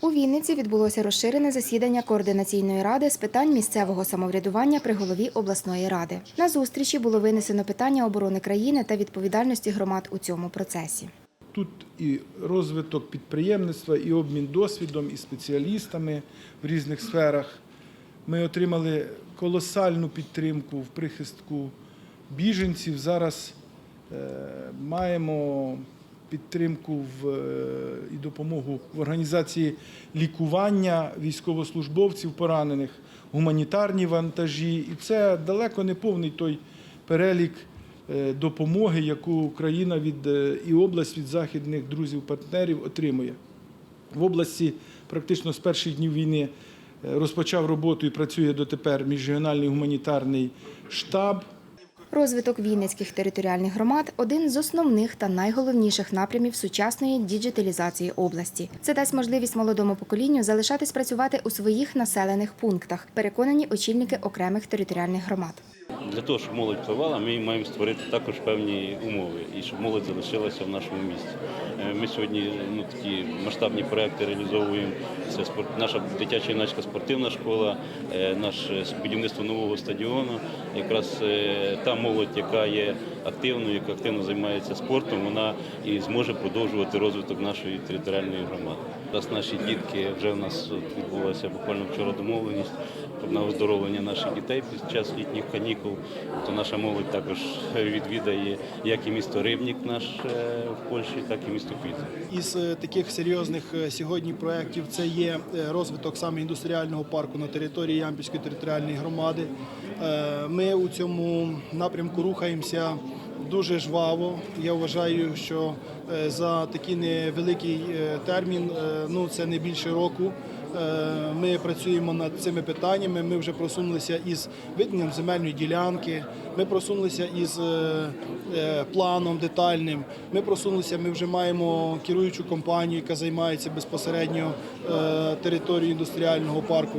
У Вінниці відбулося розширене засідання координаційної ради з питань місцевого самоврядування при голові обласної ради. На зустрічі було винесено питання оборони країни та відповідальності громад у цьому процесі. Тут і розвиток підприємництва, і обмін досвідом, і спеціалістами в різних сферах. Ми отримали колосальну підтримку в прихистку біженців. Зараз е, маємо підтримку в, е, і допомогу в організації лікування військовослужбовців поранених, гуманітарні вантажі. І це далеко не повний той перелік е, допомоги, яку Україна від е, і область від західних друзів-партнерів отримує. В області практично з перших днів війни розпочав роботу і працює дотепер міжрегіональний гуманітарний штаб. Розвиток вінницьких територіальних громад один з основних та найголовніших напрямів сучасної діджиталізації області. Це дасть можливість молодому поколінню залишатись працювати у своїх населених пунктах, переконані очільники окремих територіальних громад. Для того, щоб молодь впливала, ми маємо створити також певні умови і щоб молодь залишилася в нашому місті. Е, Ми сьогодні ну, такі масштабні проекти реалізовуємо. Це спорт, наша дитяча юнацька спортивна школа, е, наше будівництво нового стадіону. Якраз е, та молодь, яка є активною, яка активно займається спортом, вона і зможе продовжувати розвиток нашої територіальної громади. Зараз наші дітки вже в нас відбулася буквально вчора домовленість на оздоровлення наших дітей під час літніх канікул. То наша молодь також відвідає як і місто Рибнік наш е, в Польщі, так і місто Квіти. Із е, таких серйозних е, сьогодні проєктів це є розвиток саме індустріального парку на території Ямпільської територіальної громади. Ми у цьому напрямку рухаємося дуже жваво. Я вважаю, що за такий невеликий термін, ну це не більше року. Е, Ми працюємо над цими питаннями. Ми вже просунулися із виділенням земельної ділянки. Ми просунулися із е, е, планом детальним. Ми просунулися. Ми вже маємо керуючу компанію, яка займається безпосередньо територією індустріального парку.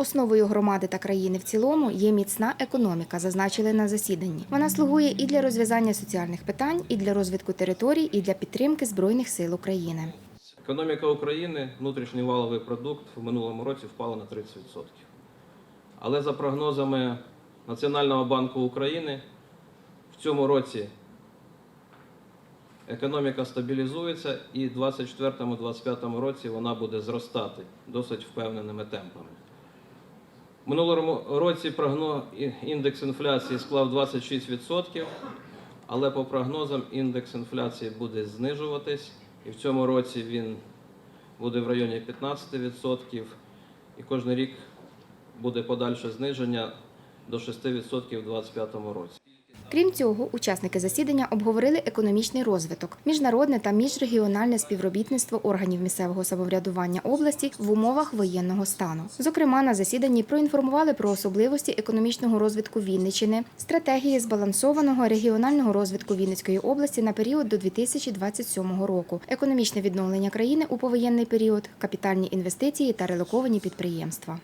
Основою громади та країни в цілому є міцна економіка, зазначили на засіданні. Вона слугує і для розв'язання соціальних питань, і для розвитку територій, і для підтримки збройних сил України. Економіка України, внутрішній валовий продукт в минулому році впала на 30%. Але за прогнозами Національного банку України, в цьому році економіка стабілізується і в 2024-2025 році вона буде зростати досить впевненими темпами. В минулому році прогноз, індекс інфляції склав 26%, але по прогнозам індекс інфляції буде знижуватись, і в цьому році він буде в районі 15%, і кожен рік буде подальше зниження до 6% у 2025 році. Крім цього, учасники засідання обговорили економічний розвиток, міжнародне та міжрегіональне співробітництво органів місцевого самоврядування області в умовах воєнного стану. Зокрема, на засіданні проінформували про особливості економічного розвитку Вінниччини, стратегії збалансованого регіонального розвитку Вінницької області на період до 2027 року, економічне відновлення країни у повоєнний період, капітальні інвестиції та релоковані підприємства.